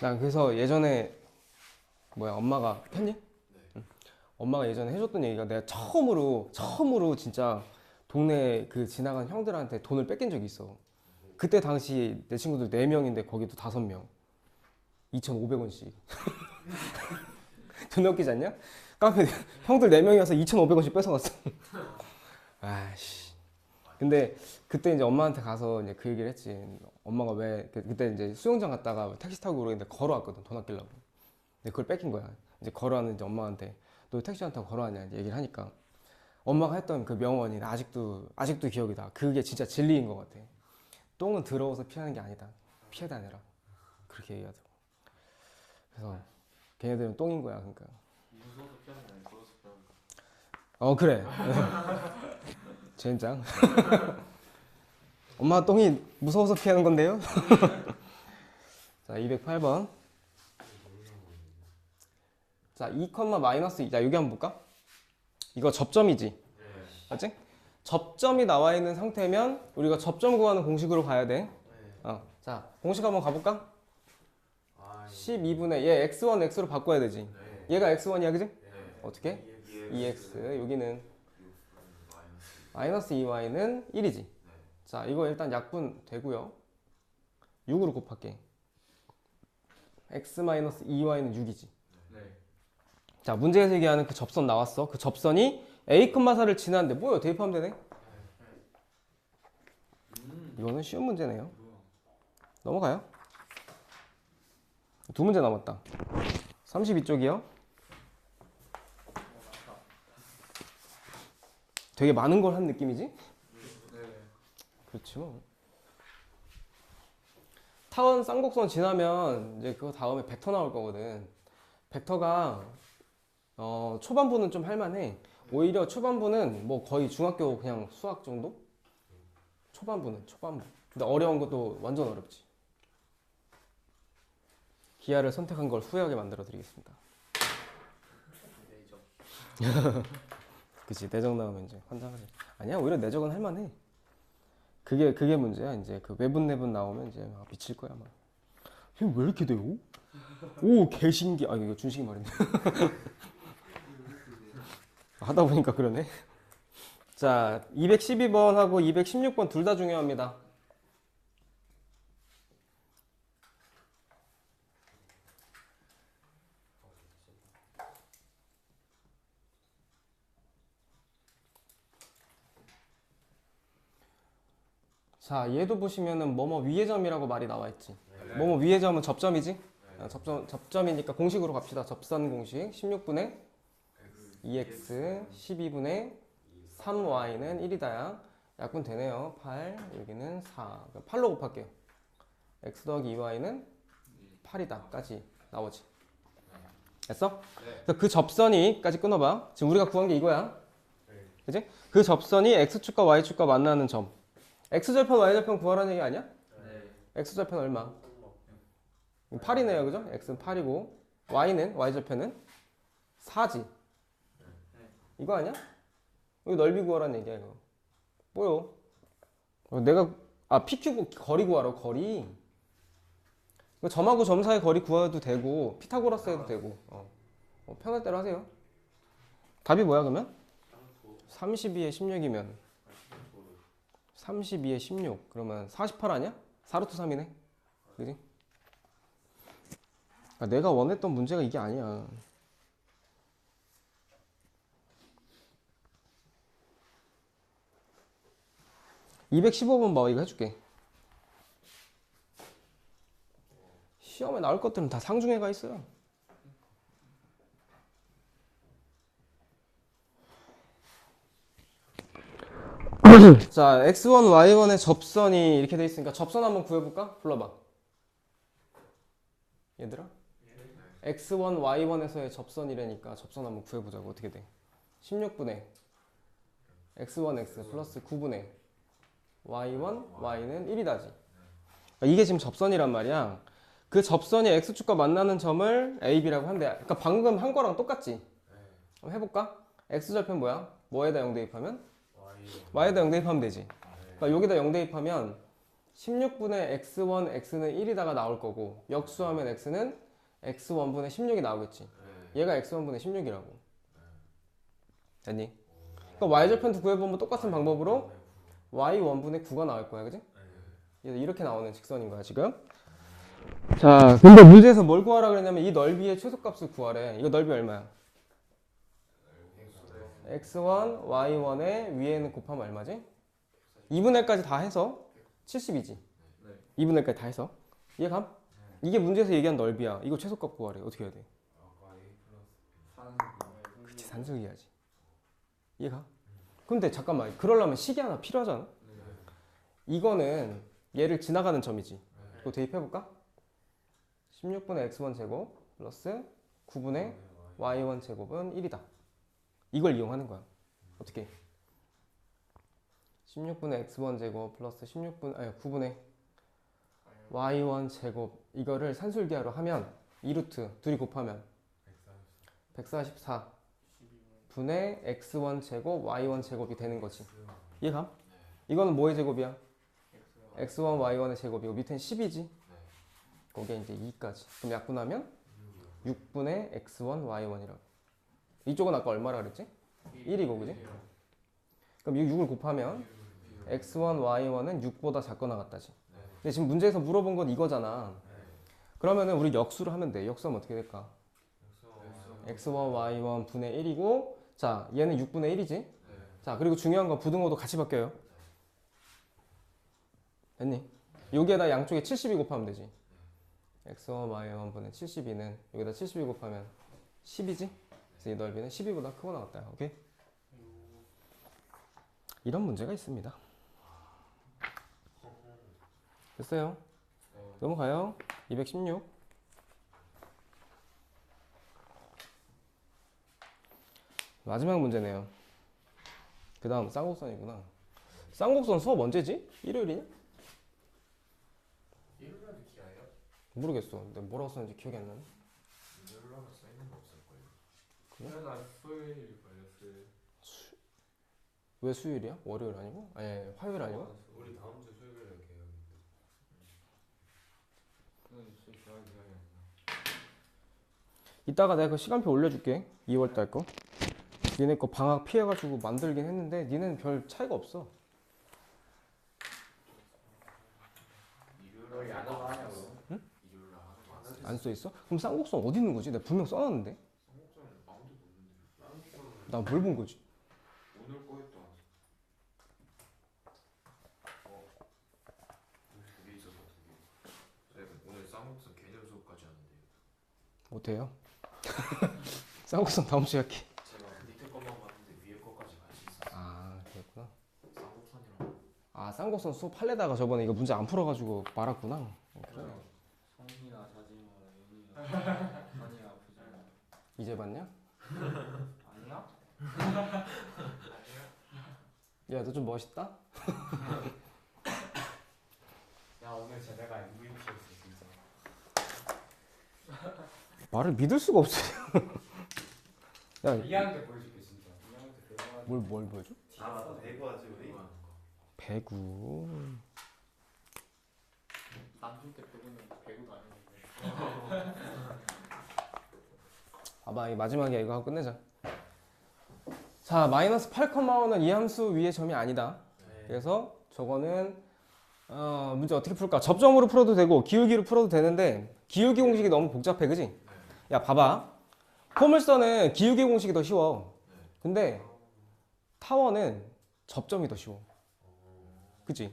난 그래서 예전에 뭐야 엄마가 폈니? 응. 엄마가 예전에 해줬던 얘기가 내가 처음으로 처음으로 진짜 동네 그 지나간 형들한테 돈을 뺏긴 적이 있어. 그때 당시 내 친구들 4명인데 거기도 5명. 2,500원씩. 존나 웃기지 않냐? 카페 형들 4명이어서 2,500원씩 뺏어갔어. 아씨. 근데 그때 이제 엄마한테 가서 이제 그 얘기를 했지. 엄마가 왜 그- 그때 이제 수영장 갔다가 택시 타고 오는데 걸어왔거든. 돈 아끼려고. 근데 그걸 뺏긴 거야. 이제 걸어왔는데 이제 엄마한테 너 택시 안 타고 걸어왔냐 얘기를 하니까 엄마가 했던 그 명언이 나 아직도 아직도 기억이 나. 그게 진짜 진리인 것 같아. 똥은 더러워서 피하는 게 아니다. 피해 다녀라. 그렇게 얘기하더라고. 그래서 걔네들은 똥인 거야. 그러니까. 무서워서 피하는 게 아니라. 어 그래. 젠장. 엄마 똥이 무서워서 피하는 건데요. 자 208번. 자 2, 마이너스 2. 자 여기 한번 볼까? 이거 접점이지. 맞지? 접점이 나와 있는 상태면 우리가 접점 구하는 공식으로 가야 돼. 어. 자 공식 한번 가볼까? 아, 12분의 얘 x1 x로 바꿔야 되지. 네. 얘가 x1이야 그지? 네. 어떻게? 예. 2x 여기는 마이너스. 마이너스 2y는 1이지. 자, 이거 일단 약분 되고요. 6으로 곱할게. x 마이너스 2y는 6이지. 네. 자, 문제에서 얘기하는 그 접선 나왔어. 그 접선이 a, 4를 지나는데 뭐요? 대입하면 되네. 이거는 쉬운 문제네요. 넘어가요. 두 문제 남았다. 32쪽이요. 되게 많은 걸 한 느낌이지? 네. 그렇지 뭐. 타원 쌍곡선 지나면 이제 그거 다음에 벡터 나올 거거든. 벡터가 어, 초반부는 좀 할만해. 오히려 초반부는 뭐 거의 중학교 그냥 수학 정도? 초반부는 초반부. 근데 어려운 것도 완전 어렵지. 기아를 선택한 걸 후회하게 만들어 드리겠습니다. 그치 내적 나오면 이제 환장하지. 아니야 오히려 내적은 할만해. 그게 그게 문제야 이제 그 외분 내분 나오면 이제 막 미칠 거야 막. 왜 이렇게 돼요? 오 개신기. 아 이거 준식이 말이네. 하다 보니까 그러네. 자 212번하고 216번 둘 다 중요합니다. 자 얘도 보시면은 뭐뭐 위의 점이라고 말이 나와 있지. 뭐뭐 위의 점은 접점이지? 아, 접점 접점이니까 공식으로 갑시다. 접선 공식 16분의 2x 12분의 3y는 1이다야. 약분 되네요. 8 여기는 4. 8로 곱할게요. x 더하기 2y는 8이다 까지 나오지. 됐어? 그래서 그 접선이까지 끊어봐. 지금 우리가 구한 게 이거야. 그지? 그 접선이 x축과 y축과 만나는 점. X절편 y절편 구하라는 얘기 아니야? 네. x절편 얼마? 8이네요, 그죠? x는 8이고 y는 y절편은 4지. 이거 아니야? 이거 넓이 구하라는 얘기야 이거. 뭐요? 어, 내가 아 PQ 구- 거리 구하러 거리. 점하고 점 사이 거리 구해도 되고 피타고라스 해도 되고 어. 어, 편할 대로 하세요. 답이 뭐야 그러면? 32에 16이면 32에 16 그러면 48 아니야? 4루트 3이네. 그지? 아, 내가 원했던 문제가 이게 아니야. (215번) 봐 이거 해줄게 시험에 나올 것들은 다 상중해가 있어요 자 x1 y1의 접선이 이렇게 돼 있으니까 접선 한번 구해볼까? 불러봐. 얘들아? x1 y1에서의 접선이라니까 접선 한번 구해보자고. 어떻게 돼? 16분의 x1 x 플러스 9분의 y1 y는 1이다지. 이게 지금 접선이란 말이야. 그 접선이 x축과 만나는 점을 ab라고 한대. 그러니까 방금 한 거랑 똑같지. 해볼까? X절편 뭐야? 뭐에다 0 대입하면 Y. y에다 0 대입하면 되지 그러니까 여기다 0 대입하면 16분의 x1, x는 1이다가 나올 거고 역수하면 x는 x1분의 16이 나오겠지. 네. 얘가 x1분의 16이라고. 됐니? 그러니까 y절편도 구해보면 똑같은 방법으로 y1분의 9가 나올 거야, 그지? 그래서 이렇게 나오는 직선인 거야, 지금. 자, 근데 문제에서 뭘 구하라 그랬냐면 이 넓이의 최소값을 구하래. 이거 넓이 얼마야? X1, y1의 위에는 곱하면 얼마지? 2분의 1까지 다 해서 70이지. 네. 2분의 1까지 다 해서. 이해감? 이게 문제에서 얘기한 넓이야. 이거 최소값 구하래. 어떻게 해야 돼? 그치, 산술기야지. 이해가? 근데 잠깐만. 그러려면 식이 하나 필요하잖아. 이거는 얘를 지나가는 점이지. 이거 대입해볼까? 16분의 x1 제곱 플러스 9분의 y1 제곱은 1이다. 이걸 이용하는 거야. 어떻게? 16분의 x1 제곱 플러스 16분 아니 9분의 y1 제곱 이거를 산술기하로 하면 2루트 둘이 곱하면 144 분의 x1 제곱 y1 제곱이 되는 거지. 이해감? 이거는 뭐의 제곱이야? x1 y1의 제곱이고 밑에는 10이지. 거기에 이제 2까지. 그럼 약분하면 6분의 x1 y1이라고. 이쪽은 아까 얼마라 그랬지? 1이고 그지? 그럼 이 6을 곱하면 x1 y1은 6보다 작거나 같다지. 근데 지금 문제에서 물어본 건 이거잖아. 그러면은 우리 역수를 하면 돼. 역수하면 어떻게 될까? x1 y1 분의 1이고 자 얘는 6분의 1이지. 자 그리고 중요한 건 부등호도 같이 바뀌어요. 됐니? 여기에다 양쪽에 72 곱하면 되지. x1 y1 분의 72는 여기다 72 곱하면 10이지. 그래서 이 넓이는 12보다 크고 나왔다. 오케이? 이런 문제가 있습니다. 됐어요. 넘어가요. 216. 마지막 문제네요. 그 다음 쌍곡선이구나. 쌍곡선 수업 언제지? 일요일이냐? 모르겠어. 근데 뭐라고 썼는지 기억이 안 나네. 일요일날 써있는 거 없을걸요? 일요일날 수요일 걸렸을 왜 수요일이야? 월요일 아니고? 아니 화요일 아니고? 우리 다음 주 수요일에 계약인데 그건 진짜 기억이 기억이 안 나. 이따가 내가 그 시간표 올려줄게. 2월 달 거. 니네 거 방학 피해가지고 만들긴 했는데 니네는 별 차이가 없어. 안 써 있어? 그럼 쌍곡선 어디 있는 거지? 내가 분명 써놨는데. 성목전 아무도 모르는데 쌍목전은 나 뭘 본 거지? 오늘 거였다 어? 두개 있어서 두개 쌤 오늘 쌍목선 개념 수업까지 하는데 못해요. 쌍곡선 다음 주에 할게. 제가 밑에 것만 봤는데 위에 것까지 같이 있어 아 그랬구나. 쌍목선이랑 아 쌍곡선 수업 할래다가 저번에 이거 문제 안 풀어가지고 말았구나. 어, 그래. 성민아 자지마 연이야 많이 아프지 이제 봤냐? 아니야? 야 너 좀 멋있다? 야 오늘 쟤네가 MVP였어 진짜 말을 믿을 수가 없어. 야, 이한테 보여줄게 진짜 이한테 대단한 뭘, 뭘 보여줘? 아 맞다 배구 하지 우리 이거 하는 거 배구. 남준 때 배구는 배구도 아니는데 아마 이 마지막에 이거 하고 끝내자. 자, 마이너스 8,5는 이 함수 위의 점이 아니다. 그래서 저거는 어, 문제 어떻게 풀까? 접점으로 풀어도 되고 기울기로 풀어도 되는데 기울기 공식이 너무 복잡해, 그지? 야, 봐봐. 포물선은 기울기 공식이 더 쉬워. 근데 타원은 접점이 더 쉬워. 그치?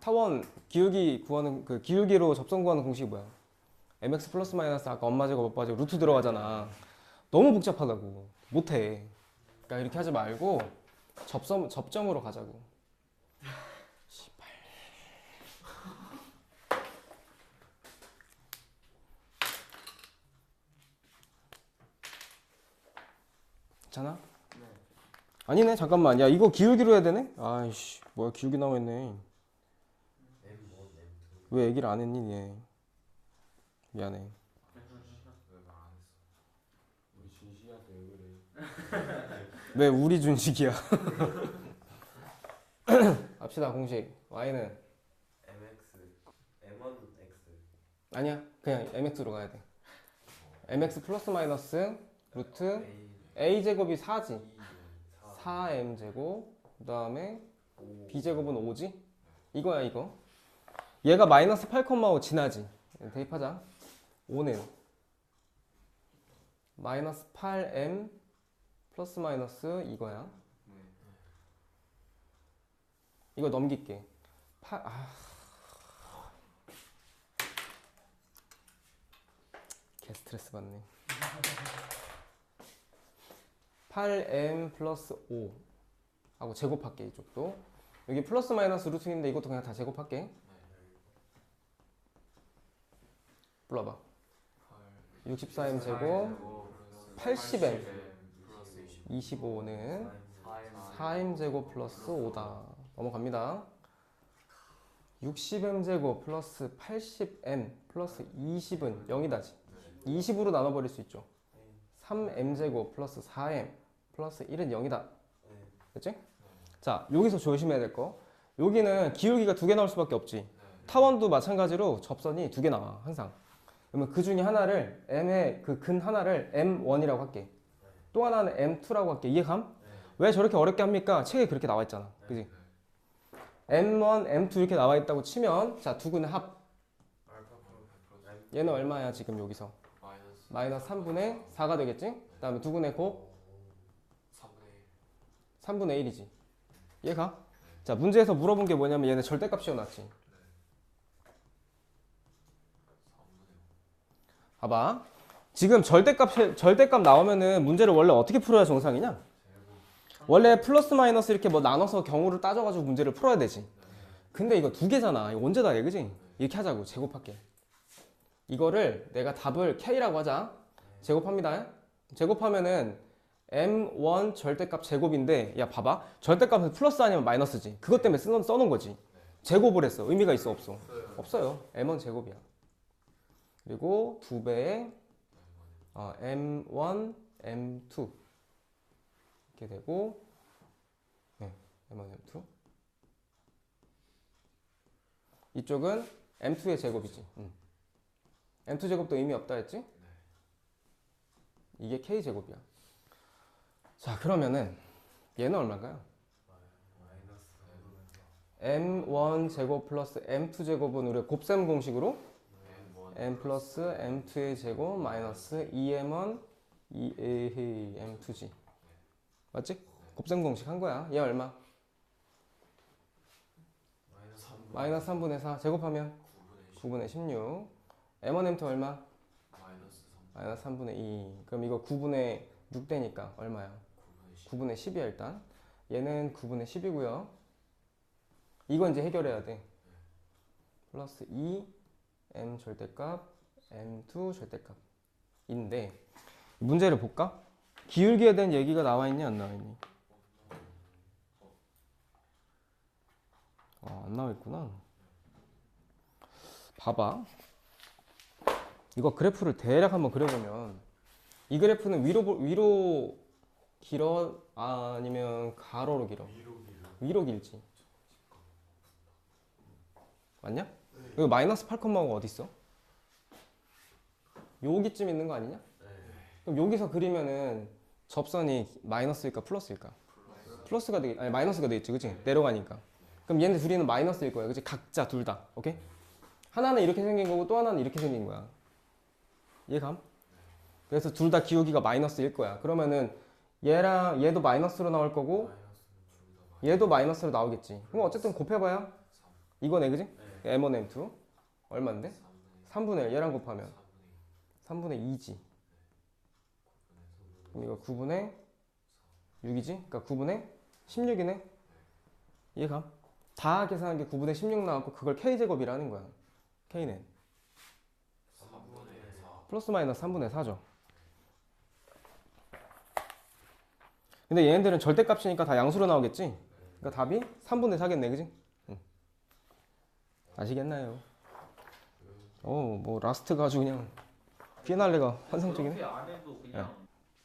타원 기울기 구하는 그 기울기로 접점 구하는 공식이 뭐야? mx 플러스 마이너스 아까 엄마 제곱 오빠 제곱 루트 들어가잖아. 너무 복잡하다고 못해. 그러니까 이렇게 하지 말고 접점 접점으로 가자고. 씨발. 괜찮아? 아니네 잠깐만 야 이거 기울기로 해야 되네? 아이씨 뭐야 기울기 나와 있네. 왜 얘기를 안 했니 얘? 미안해. 왜말 안 했어 우리 준식이한테 왜 우리 준식이야? 아, 갑시다 공식. Y는? Mx m1x 아니야. 그냥 mx로 가야 돼. Mx 플러스 마이너스 루트 a 제곱이 4지. 2 4 4m 제곱 그 다음에 5 b 제곱은 5지? 이거야 이거. 얘가 마이너스 8,5 지나지. 대입하자. 5는. 마이너스 8m 플러스 마이너스 이거야. 이거 넘길게. 8, 아. 개 스트레스 받네. 8m 플러스 5 하고 제곱할게 이쪽도. 여기 플러스 마이너스 루트 인데 이것도 그냥 다 제곱할게. 불러봐. 64m 제곱 80m 25는 4m 제곱 플러스 5다. 넘어갑니다. 60m 제곱 플러스 80m 플러스 20은 0이다지. 20으로 나눠버릴 수 있죠. 3m 제곱 플러스 4m 플러스 1은 0이다. 그치? 자 여기서 조심해야 될 거. 여기는 기울기가 두 개 나올 수밖에 없지. 타원도 마찬가지로 접선이 두 개 나와 항상. 그러면 그 중에 하나를 m의 그 근 하나를 m1이라고 할게 또 하나는 m2라고 할게 이해감? 왜 저렇게 어렵게 합니까? 책에 그렇게 나와 있잖아 그지? m1, m2 이렇게 나와 있다고 치면 자두 근의 합 얘는 얼마야 지금 여기서 마이너스 마이너스 3분의 4가 되겠지? 그 다음에 두 근의 곱 3분의 1 3분의 1이지. 얘가? 자, 문제에서 물어본 게 뭐냐면 얘네 절대값 씌워놨지. 봐봐. 지금 절대값, 절대값 나오면은 문제를 원래 어떻게 풀어야 정상이냐? 원래 플러스 마이너스 이렇게 뭐 나눠서 경우를 따져가지고 문제를 풀어야 되지. 근데 이거 두 개잖아. 이거 언제 다 해, 그지? 이렇게 하자고. 제곱할게. 이거를 내가 답을 K라고 하자. 제곱합니다. 제곱하면은 m1 절대값 제곱인데 야 봐봐 절대값은 플러스 아니면 마이너스지 그것 때문에 쓰, 써놓은 거지 제곱을 했어 의미가 있어 없어 없어요 m1 제곱이야 그리고 두 배의 어, m1 m2 이렇게 되고 네, m1 m2 이쪽은 m2의 제곱이지 음. m2 제곱도 의미 없다 했지 이게 k 제곱이야 자 그러면은 얘는 얼마인가요? m1 제곱 플러스 m2 제곱은 우리가 곱셈 공식으로 m 플러스 m2의 제곱 마이너스 2m1 2a m2지 맞지? 곱셈 공식 한 거야 얘 얼마? 마이너스 3분의 4 제곱하면 9분의 16 m1 m2 얼마? 마이너스 3 마이너스 3분의 2 그럼 이거 9분의 6 되니까 얼마야? 9분의 10 9분의 10이야 일단 얘는 9분의 10이고요 이건 이제 해결해야 돼 플러스 2 m 절대값 m2 절대값인데 문제를 볼까? 기울기에 대한 얘기가 나와 있니 안 나와 있니? 아, 안 나와 있구나 봐봐 이거 그래프를 대략 한번 그려보면 이 그래프는 위로 보- 위로 길어 아 니면 가로로 길어? 위로 길지. 맞냐? 여기 마이너스 8,5가 어디 있어? 여기쯤 있는 거 아니냐? 그럼 여기서 그리면은 접선이 마이너스일까 플러스일까? 플러스가 되겠 아니 마이너스가 되겠지, 그렇지? 내려가니까. 그럼 얘네 둘이는 마이너스일 거야, 그렇지? 각자 둘 다, 오케이? 하나는 이렇게 생긴 거고 또 하나는 이렇게 생긴 거야. 이해감? 그래서 둘 다 기울기가 마이너스일 거야. 그러면은 얘랑 얘도 마이너스로 나올 거고 얘도 마이너스로 나오겠지. 그럼 어쨌든 곱해봐야 이거네, 그지? M1, m2 얼마인데? 3분의 1 얘랑 곱하면 3분의 2지. 그럼 이거 9분의 6이지? 그러니까 9분의 16이네. 이해감? 다 계산한 게 9분의 16 나왔고 그걸 k 제곱이라는 거야. k는 3분의 4 플러스 마이너스 3분의 4죠. 근데 얘네들은 절대값이니까 다 양수로 나오겠지? 그러니까 답이 3분의 4겠네, 그지? 응. 아시겠나요? 어, 뭐 라스트가 아주 그냥 피날레가 환상적이네. 그렇게 안 해도 그냥